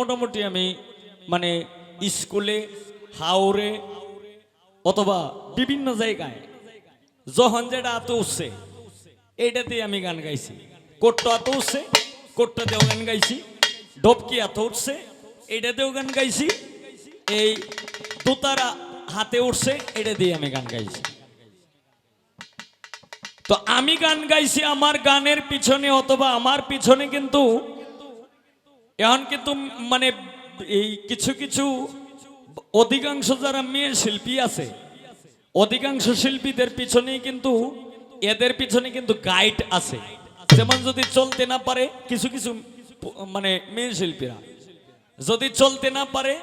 মোটামুটি আমি মানে স্কুলে হাওড়ে অথবা বিভিন্ন জায়গায় যখন যেটা আত উঠছে এইটাতে আমি গান গাইছি। কোট্ট আত উঠছে কোট্টাতেও গান গাইছি। ডবকি আত উঠছে, এইটাতেও গান গাইছি। এই দোতারা হাতে উঠছে এটা দিয়ে আমি গান গাইছি। তো আমি গান গাইছি আমার গানের পিছনে অথবা আমার পিছনে কিন্তু এখন কিন্তু মানে এই কিছু কিছু অধিকাংশ যারা মেয়ে শিল্পী আছে, অধিকাংশ শিল্পীদের পিছনেই কিন্তু, এদের পিছনে কিন্তু গাইড আছে। যেমন যদি চলতে না পারে কিছু কিছু মানে মেয়ে শিল্পীরা। যদি চলতে না পারে,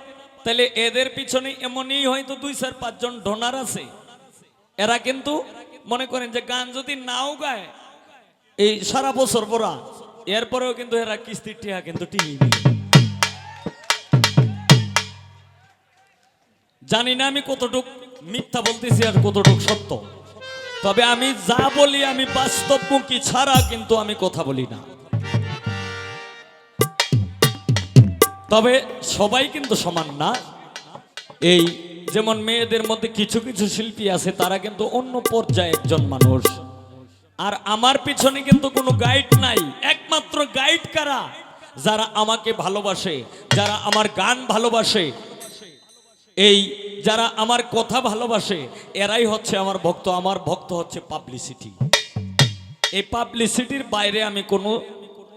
তাহলে এদের পিছনে এমনই হয়তো দুই চার পাঁচজন ডোনার আছে। এরা কিন্তু মনে করেন যে গান যদি নাও গায়, এই সারা বছর পরা এরপরেও কিন্তু এরা কিস্তির টিহা কিন্তু টিহি জানি না আমি কতটুক মিথ্যা বলতেছি আর কতটুক সত্য। তবে আমি যা বলি আমি বাস্তবমুখী ছাড়া কিন্তু আমি কথা বলি না। তবে সবাই কিন্তু সমান না। এই যেমন মেয়েদের মধ্যে কিছু কিছু শিল্পী আছে, তারা কিন্তু অন্য পর্যায়ে একজন মানুষ। আর আমার পিছনে কিন্তু কোনো গাইড নাই। একমাত্র গাইড কারা? যারা আমাকে ভালোবাসে, যারা আমার গান ভালোবাসে। এই যারা আমার কথা ভালোবাসে, এরাই হচ্ছে আমার ভক্ত। আমার ভক্ত হচ্ছে পাবলিসিটি এই পাবলিসিটির বাইরে আমি কোনো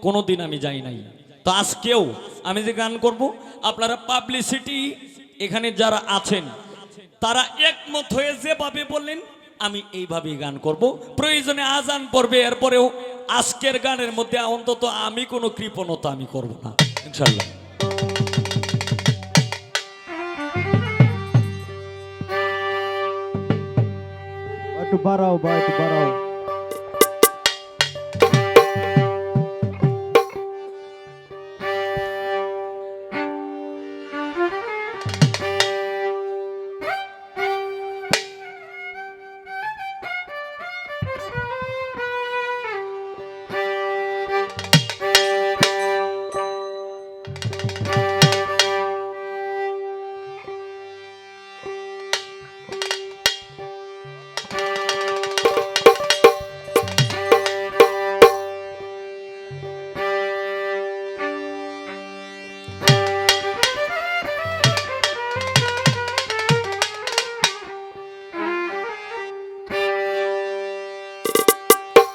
কোনো দিন আমি যাই নাই। তো আজকেও আমি যে গান করব, আপনারা পাবলিসিটি এখানে যারা আছেন, তারা একমত হয়ে যেভাবে বললেন আমি এইভাবেই গান করব। প্রয়োজনে আজান পড়বে, এরপরেও আজকের গানের মধ্যে অন্তত আমি কোনো কৃপণতা আমি করব না ইনশাল্লাহ একটু বাড়াও বা একটু বাড়াও।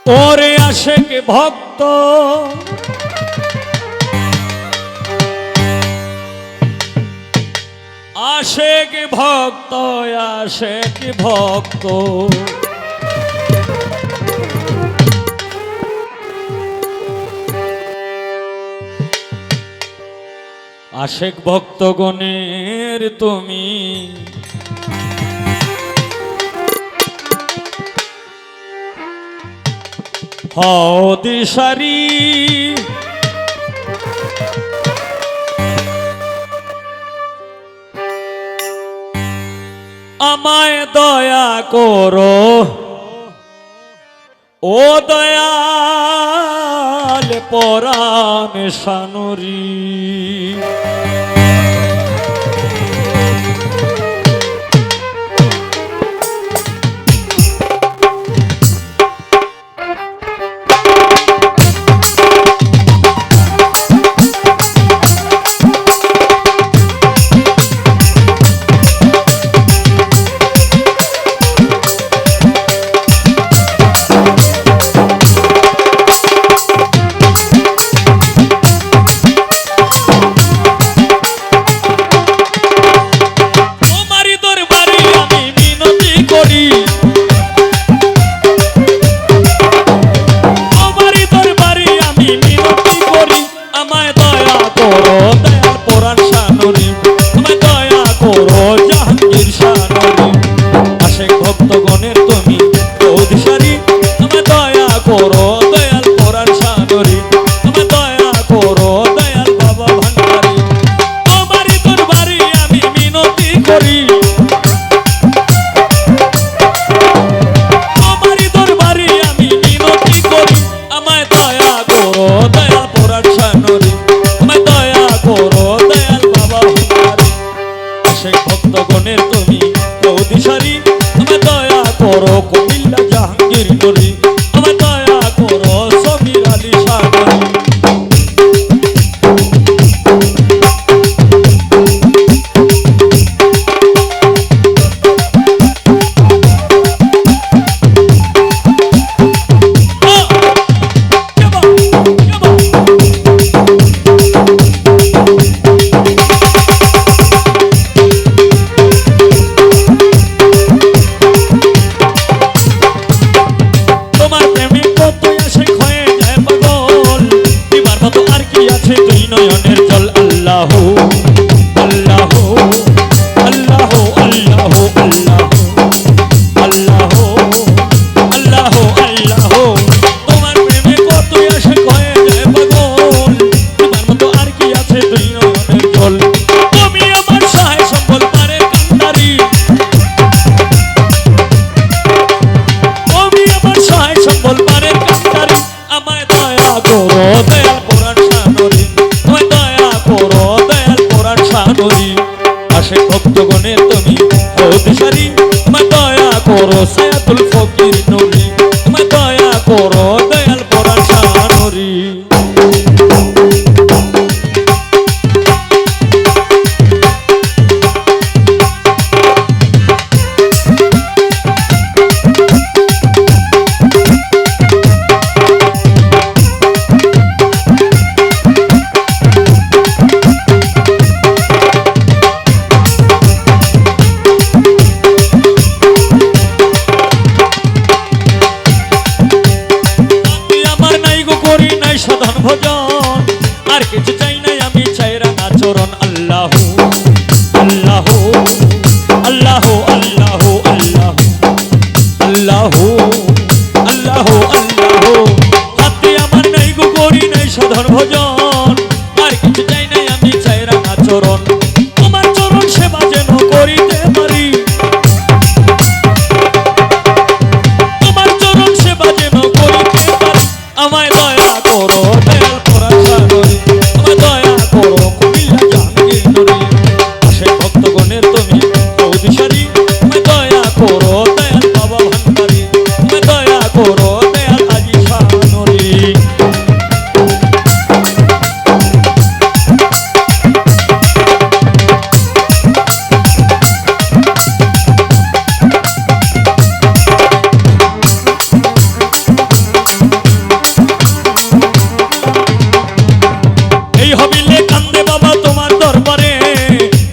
ওরে আশেক ভক্ত। আশেক ভক্ত আশেক ভক্ত। আশেক ভক্তগণের তুমি হও দিশারি আমায় দয়া করো। ও দয়াল পরাণ সানুরি। por hoy. অধিকারী মা দয়া করো সায়াতুল ফকির চরণ আল্লাহু করিলে কান্দে বাবা তোমার দরবারে।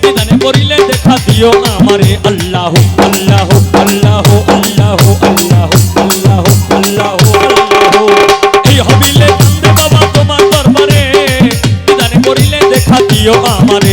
নিদানে করিলে দেখা দিও আমারে। আল্লাহ আল্লাহ আল্লাহ আল্লাহ আল্লাহ আল্লাহ আল্লাহ আল্লাহ। এই হবিলে কান্দে বাবা তোমার দরবারে। নিদানে করিলে দেখা দিও আমারে।